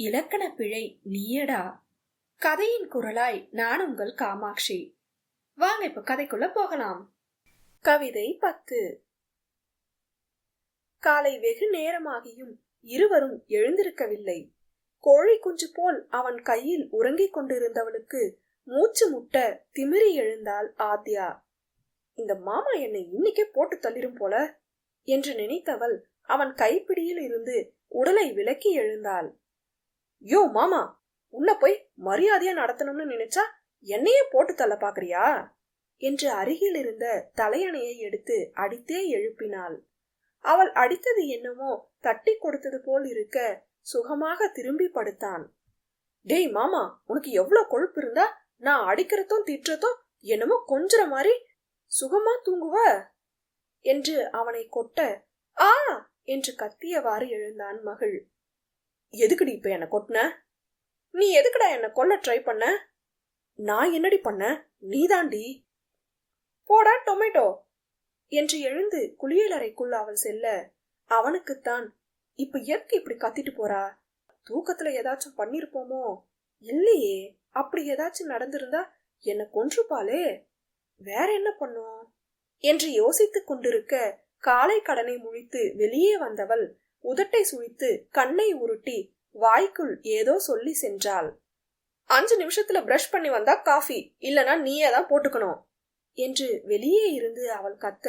இலக்கண பிழை நீயடா? கதையின் குரலாய் நான் உங்கள் காமாட்சி. வாங்க இப்ப கதைக்குள்ள போகலாம். கவிதை பத்து. காலை வெகு நேரமாகியும் இருவரும் எழுந்திருக்கவில்லை. கோழி குஞ்சு போல் அவன் கையில் உறங்கிக் கொண்டிருந்தவளுக்கு மூச்சு முட்ட திமிரி எழுந்தாள் ஆத்யா. இந்த மாமா என்னை இன்னைக்கே போட்டு தள்ளிரும் போல என்று நினைத்தவள் அவன் கைப்பிடியில் இருந்து உடலை விலக்கி எழுந்தாள். யோ மாமா உள்ள போய் மரியாதையா நடத்தணும்னு நினைச்சா என்னையே போட்டு தள்ள பாக்குறியா? என்று அருகில் இருந்த தலையணையை எடுத்து அடித்தே எழுப்பினாள். அவள் அடித்தது என்னமோ தட்டி கொடுத்தது போல் இருக்க சுகமாக திரும்பி படுத்தான். டேய் மாமா உனக்கு எவ்வளவு கொழுப்பு இருந்தா நான் அடிக்கிறதும் திட்டுறதும் என்னமோ கொஞ்சற மாதிரி சுகமா தூங்குவ? என்று அவனை கொட்ட ஆ! என்று கத்தியவாறு எழுந்தான் மகள். எதுக்குடி இப்ப என்னை கொட்டின? நீ எதுக்குடா என்ன கொல்ல ட்ரை பண்ண? நான் என்னடி பண்ண? நீதாண்டி போடா டொமேட்டோ என்று எழுந்து குளியலறைக்குள் அவள் செல்ல. அவனுக்குத்தான் இப்ப எதுக்கு இப்படி கத்திட்டு போறா? தூக்கத்துல ஏதாச்சும் பண்ணிருப்போமோ? இல்லையே. அப்படி ஏதாச்சும் நடந்திருந்தா என்ன கொன்றுப்பாளே. வேற என்ன பண்ணுவோம் என்று யோசித்துக் கொண்டிருக்க காலை கடனை முழித்து வெளியே வந்தவள் உதட்டை சுழித்து கண்ணை உருட்டி வாய்க்குள் ஏதோ சொல்லி சென்றாள். அஞ்சு நிமிஷத்துல பிரஷ் பண்ணி வந்தா காஃபி இல்லனா நீயே தான் போட்டுக்கணும் என்று வெளியே இருந்து அவள் கத்த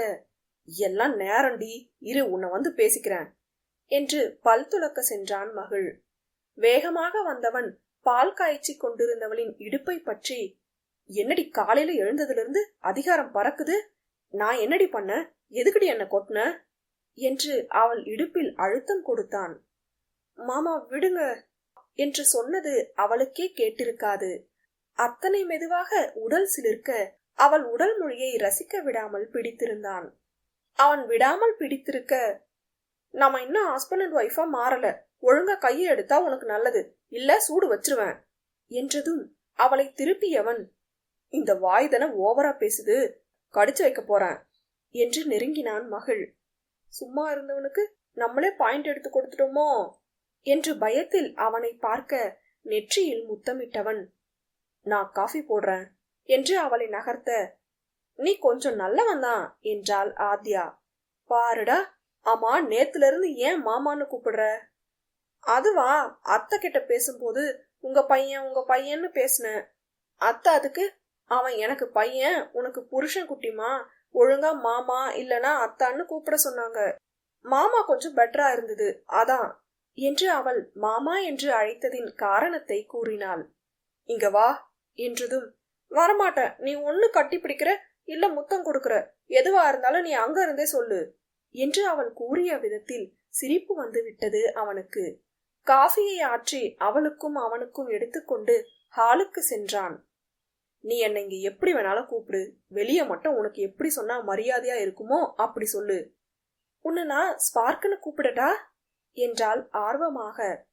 எல்லாம் நேரண்டி இரு உன்னை வந்து பேசிக்கிறேன் என்று பல் துலக்க சென்றான் மகள். வேகமாக வந்தவன் பால் காய்ச்சி கொண்டிருந்தவளின் இடுப்பை பற்றி என்னடி காலையில எழுந்ததிலிருந்து அதிகாரம் பறக்குது? நான் என்னடி பண்ண? எதுக்குடி என்ன கொட்டின? என்று அவள் இடுப்பில் அழுத்தம் கொடுத்தான். மாமா விடுங்க என்று சொன்னது அவளுக்கே கேட்டிருக்காது. அத்தனை மெதுவாக உடல் சிலிர்க்க அவள் உடல் மொழியை ரசிக்க விடாமல் பிடித்திருந்தான். அவன் விடாமல் பிடித்திருக்க நாம இன்னும் ஹஸ்பண்ட் அண்ட் ஒய்ஃபா மாறல. ஒழுங்கா கையை எடுத்தா உனக்கு நல்லது. இல்ல சூடு வச்சிருவேன் என்றதும் அவளை திருப்பியவன் இந்த வாய்தன ஓவரா பேசுது. கடிச்சு வைக்க போறேன் என்று நெருங்கினான் மகள். சும்மா இருந்தவனுக்கு நம்மளே பாயிண்ட் எடுத்து கொடுத்துட்டோமோ? என்று பயத்தில் அவனை பார்க்க நெற்றியில் முத்தமிட்டவன். நான் காஃபி போடுறேன் என்று அவளை நகர்த்த. நீ கொஞ்சம் நல்லவன் தான் என்றாள் ஆத்யா. பாருடா ஆமா நேத்துல இருந்து ஏன் மாமான்னு கூப்பிடுற? அதுவா அத்தை கிட்ட பேசும்போது உங்க பையன் உங்க பையன்னு பேசினேன். அத்தை அதுக்கு அவன் எனக்கு பையன் உனக்கு புருஷன் குட்டிமா ஒழுங்கா மாமா இல்லனா அத்தான்னு கூப்பிட சொன்னாங்க. மாமா கொஞ்சம் பெட்டரா இருந்தது. அதான் என்று அவள் மாமா என்று அழைத்ததின் காரணத்தை கூறினாள். இங்க வா என்றதும் வரமாட்டேன் நீ ஒண்ணு கட்டி பிடிக்கிற இல்ல முத்தம் கொடுக்கற எதுவா இருந்தாலும் நீ அங்க இருந்தே சொல்லு என்று அவள் கூறிய விதத்தில் சிரிப்பு வந்து விட்டது அவனுக்கு. காஃபியை ஆற்றி அவளுக்கும் அவனுக்கும் எடுத்துக்கொண்டு ஹாலுக்கு சென்றான். நீ என்னை இங்க எப்படி வேணாலும் கூப்பிடு. வெளியே மட்டும் உனக்கு எப்படி சொன்னா மரியாதையா இருக்குமோ அப்படி சொல்லு. உன்னை நான் ஸ்பார்க்குன்னு கூப்பிடட்டா? என்றால் ஆர்வமாக.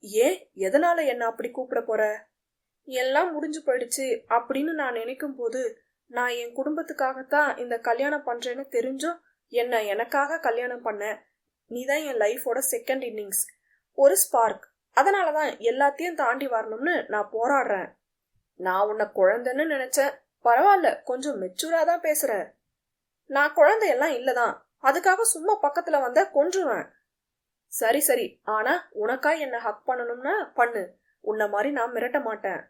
ஏன்? எதனால என்ன அப்படி கூப்பிட போற? எல்லாம் முடிஞ்சு போயிடுச்சு அப்படின்னு நான் நினைக்கும் போது நான் என் குடும்பத்துக்காகத்தான் இந்த கல்யாணம் பண்றேன்னு தெரிஞ்சும் என்ன எனக்காக கல்யாணம் பண்ண? நீதான் என் லைஃபோட செகண்ட் இன்னிங்ஸ் ஒரு ஸ்பார்க் அதனாலதான் எல்லாத்தையும் தாண்டி வரணும்னு நான் போராடுறேன். நான் உன்னை குழந்தைன்னு நினைச்சேன். பரவாயில்ல கொஞ்சம் மெச்சூரா தான் பேசுற நான் குழந்தையெல்லாம் இல்லதான். அதுக்காக சும்மா பக்கத்துல வந்த கொன்றுவேன். சரி சரி. ஆனா உனக்கா என்ன ஹக் பண்ணணும்னா பண்ணு. உன்ன மாதிரி நான் மிரட்ட மாட்டேன்.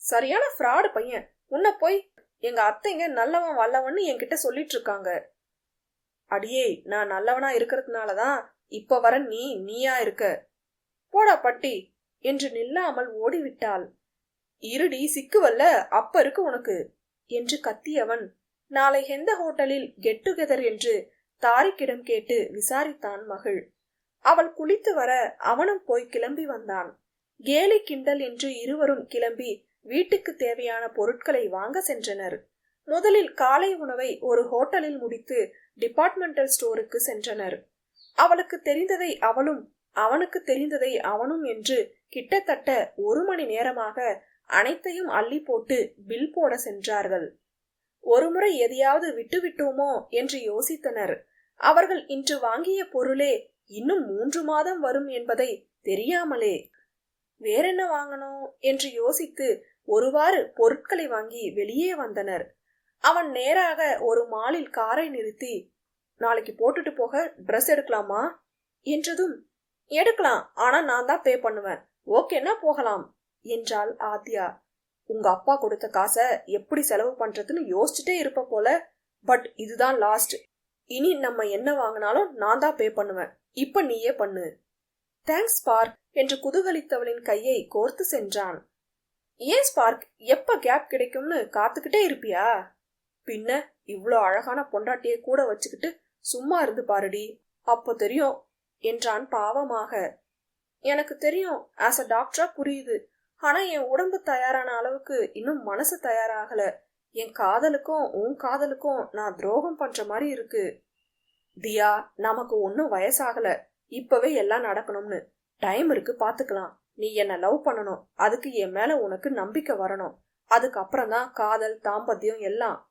சரியான ஃப்ராடு பையன். உன்னை போய் எங்க அத்தைங்க நல்லவன் வல்லவன்னு என்கிட்ட சொல்லிட்டு இருக்காங்க அடியே நான் நல்லவனா இருக்கிறதுனாலதான் இப்ப வர நீ நீயா இருக்க. போடா பட்டி என்று நில்லாமல் ஓடிவிட்டாள். இருடி சிக்குவல்ல அப்ப இருக்கு உனக்கு. என்று கத்தியவன் நாளை எந்த ஹோட்டலில் கெட் டுகெதர் என்று தாரிக்கிடம் கேட்டு விசாரித்தான் மகள். அவள் குளித்து வர அவனும் போய் கிளம்பி வந்தான். கேலி கிண்டல் என்று இருவரும் கிளம்பி வீட்டுக்கு தேவையான பொருட்களை வாங்க சென்றனர். முதலில் காலை உணவை ஒரு ஹோட்டலில் முடித்து டிபார்ட்மெண்டல் ஸ்டோருக்கு சென்றனர். அவளுக்கு தெரிந்ததை அவளும் அவனுக்கு தெரிந்ததை அவனும் என்று கிட்டத்தட்ட ஒரு மணி நேரமாக அனைத்தையும் அள்ளி போட்டு பில் போட சென்றார்கள். ஒருமுறை எதையாவது விட்டுவிட்டோமோ என்று யோசித்தனர். அவர்கள் இன்று வாங்கிய பொருளே இன்னும் மூன்று மாதம் வரும் என்பதை தெரியாமலே. வேறென்ன வாங்கணும்? என்று யோசித்து ஒருவாறு பொருட்களை வாங்கி வெளியே வந்தனர். அவன் நேராக ஒரு மாலில் காரை நிறுத்தி நாளைக்கு போட்டுட்டு போக ட்ரெஸ் எடுக்கலாமா? என்றதும் எடுக்கலாம். ஆனா நான் தான் பே பண்ணுவேன். ஓகேன்னா போகலாம் என்றாள் ஆத்யா. உங்க அப்பா கொடுத்த காசை எப்படி செலவு பண்றதுன்னு யோசிச்சுட்டே இருப்ப போல பட் இதுதான் லாஸ்ட். இனி நம்ம என்ன வாங்கினாலும் நான் தான் பே பண்ணுவேன். இப்ப நீயே பண்ணு. தேங்க்ஸ் ஸ்பார்க் என்று குதூகலித்தவளின் கையை கோர்த்து சென்றான். ஏன் ஸ்பார்க் எப்ப கேப் கிடைக்கும்னு காத்துக்கிட்டே இருப்பியா? பின்ன இவ்வளோ அழகான பொண்டாட்டியை கூட வச்சுக்கிட்டு சும்மா இருந்து பாருடி அப்போ தெரியும் என்றான் பாவமாக. எனக்கு தெரியும் ஆஸ் அ டாக்டரா புரியுது. ஆனா என் உடம்பு தயாரான அளவுக்கு இன்னும் மனசு தயாராகல. என் காதலுக்கும் உன் காதலுக்கும் நான் துரோகம் பண்ற மாதிரி இருக்கு. தியா நமக்கு ஒன்னும் வயசாகல. இப்பவே எல்லாம் நடக்கணும்னு. டைம் இருக்கு பாத்துக்கலாம். நீ என்ன லவ் பண்ணணும். அதுக்கு என் மேல உனக்கு நம்பிக்கை வரணும். அதுக்கப்புறம் தான் காதல் தாம்பத்தியம் எல்லாம்.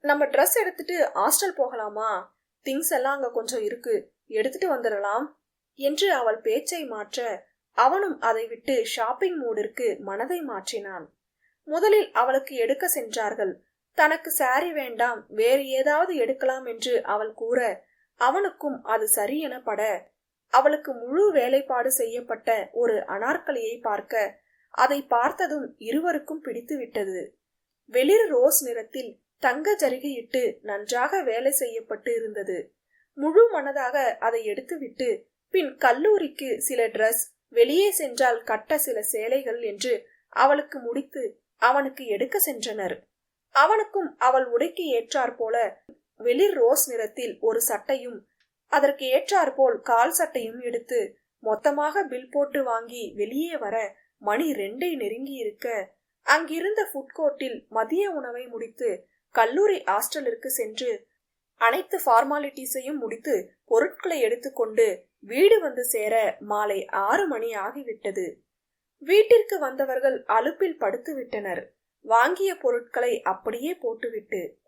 நம்ம ட்ரெஸ் எடுத்துட்டு ஹாஸ்டல் போகலாமா? திங்ஸ் எல்லாம் அங்க கொஞ்சம் இருக்கு. எடுத்துட்டு வந்துடலாம். என்று அவள் பேச்சை மாற்ற அவனும் அதை விட்டு ஷாப்பிங் மூடிற்கு மனதை மாற்றினான். முதலில் அவளுக்கு எடுக்க சென்றார்கள். தனக்கு சாரி வேண்டாம் வேறு ஏதாவது எடுக்கலாம் என்று அவள் கூற அவனுக்கும் அது சரி எனப்பட அவளுக்கு முழு வேலைப்பாடு செய்யப்பட்ட ஒரு அனார்கலியை பார்க்க அதை பார்த்ததும் இருவருக்கும் பிடித்து விட்டது வெளிர் ரோஸ் நிறத்தில் தங்க ஜரிகையிட்டு நன்றாக வேலை செய்யப்பட்டு இருந்தது. முழு மனதாக அதை எடுத்துவிட்டு பின் கல்லூரிக்கு சில ட்ரெஸ் வெளியே சென்றால் கட்ட சில சேலைகள் என்று அவளுக்கு முடித்து அவனுக்கு எடுக்க சென்றனர். அவனுக்கும் அவள் உடைக்கு ஏற்றாற் போல வெளிர் ரோஸ் நிறத்தில் ஒரு சட்டையும் அதற்கு ஏற்றாற்போல் கால் சட்டையும் எடுத்து மொத்தமாக பில் போட்டு வாங்கி வெளியே வர மணி ரெண்டை நெருங்கி இருக்க அங்கிருந்த ஃபுட் கோர்ட்டில் மதிய உணவை முடித்து கல்லூரி ஹாஸ்டலிற்கு சென்று அனைத்து ஃபார்மாலிட்டிஸையும் முடித்து பொருட்களை எடுத்துக்கொண்டு வீடு வந்து சேர மாலை ஆறு மணி ஆகிவிட்டது. வீட்டிற்கு வந்தவர்கள் அலுப்பில் படுத்து விட்டனர். வாங்கிய பொருட்களை அப்படியே போட்டுவிட்டு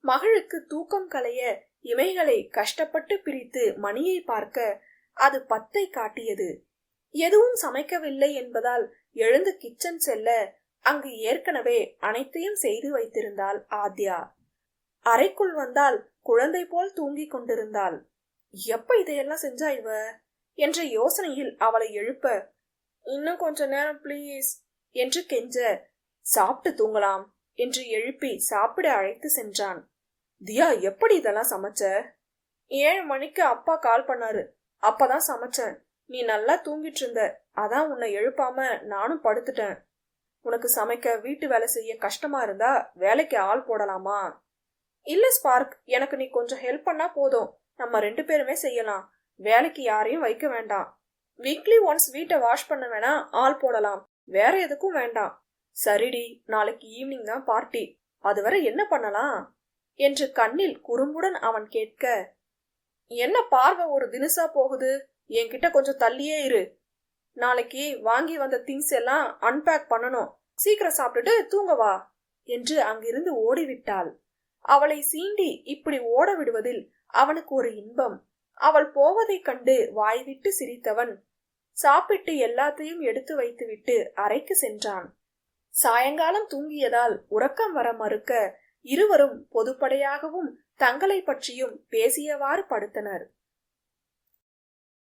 மகளுக்கு தூக்கம் களைய இமைகளை கஷ்டப்பட்டு பிரித்து மணியை பார்க்க அது பத்தை காட்டியது. எதுவும் சமைக்கவில்லை என்பதால் எழுந்து கிச்சன் செல்ல அங்கு ஏற்கனவே அனைத்தையும் செய்து வைத்திருந்தாள் ஆத்யா. அறைக்குள் வந்தால் குழந்தை போல் தூங்கிக் கொண்டிருந்தாள். எப்ப இதையெல்லாம் செஞ்சா இவ? என்ற யோசனையில் அவளை எழுப்ப இன்னும் கொஞ்ச நேரம் ப்ளீஸ் என்று கெஞ்ச சாப்பிட்டு தூங்கலாம் என்று எழுப்பி சாப்பிட அழைத்து சென்றான். தியா எப்படி இதெல்லாம் சமைச்ச? ஏழு மணிக்கு அப்பா கால் பண்ணாரு. அப்பதான் சமைச்சேன். நீ நல்லா தூங்கிட்டு இருந்த. அதான் உன்னை எழுப்பாம நானும் படுத்துட்டேன். உனக்கு சமைக்க வீட்டு வேலை செய்ய கஷ்டமா இருந்தா வேலைக்கு ஆள் போடலாமா? இல்ல ஸ்பார்க். எனக்கு நீ கொஞ்சம் ஹெல்ப் பண்ணா போதும். நம்ம ரெண்டு பேருமே செய்யலாம். வேலைக்கு யாரையும் வைக்க வேண்டாம். வீக்லி ஒன்ஸ் வீட்டை வாஷ் பண்ண வேணா ஆள் போடலாம். வேற எதுக்கும் வேண்டாம். சரிடி நாளைக்கு ஈவினிங் தான் பார்ட்டி அதுவரை என்ன பண்ணலாம்? என்று கண்ணில் குறும்புடன் அவன் கேட்க என்ன பார்வை ஒரு தினசா போகுது? என்கிட்ட கொஞ்சம் தள்ளியே இரு. நாளைக்கு வாங்கி வந்த திங்ஸ் எல்லாம் அன்பேக் பண்ணணும். சீக்கிரம் சாப்பிட்டுட்டு தூங்க வா. என்று அங்கிருந்து ஓடிவிட்டாள். அவளை சீண்டி இப்படி ஓட விடுவதில் அவனுக்கு ஒரு இன்பம். அவள் போவதைக் கண்டு வாய்விட்டு சிரித்தவன். சாப்பிட்டு எல்லாத்தையும் எடுத்து வைத்துவிட்டு அறைக்கு சென்றான். சாயங்காலம் தூங்கியதால் உறக்கம் வர மறுக்க இருவரும் பொதுப்படையாகவும் தங்களை பற்றியும் பேசியவாறு படுத்தனர்.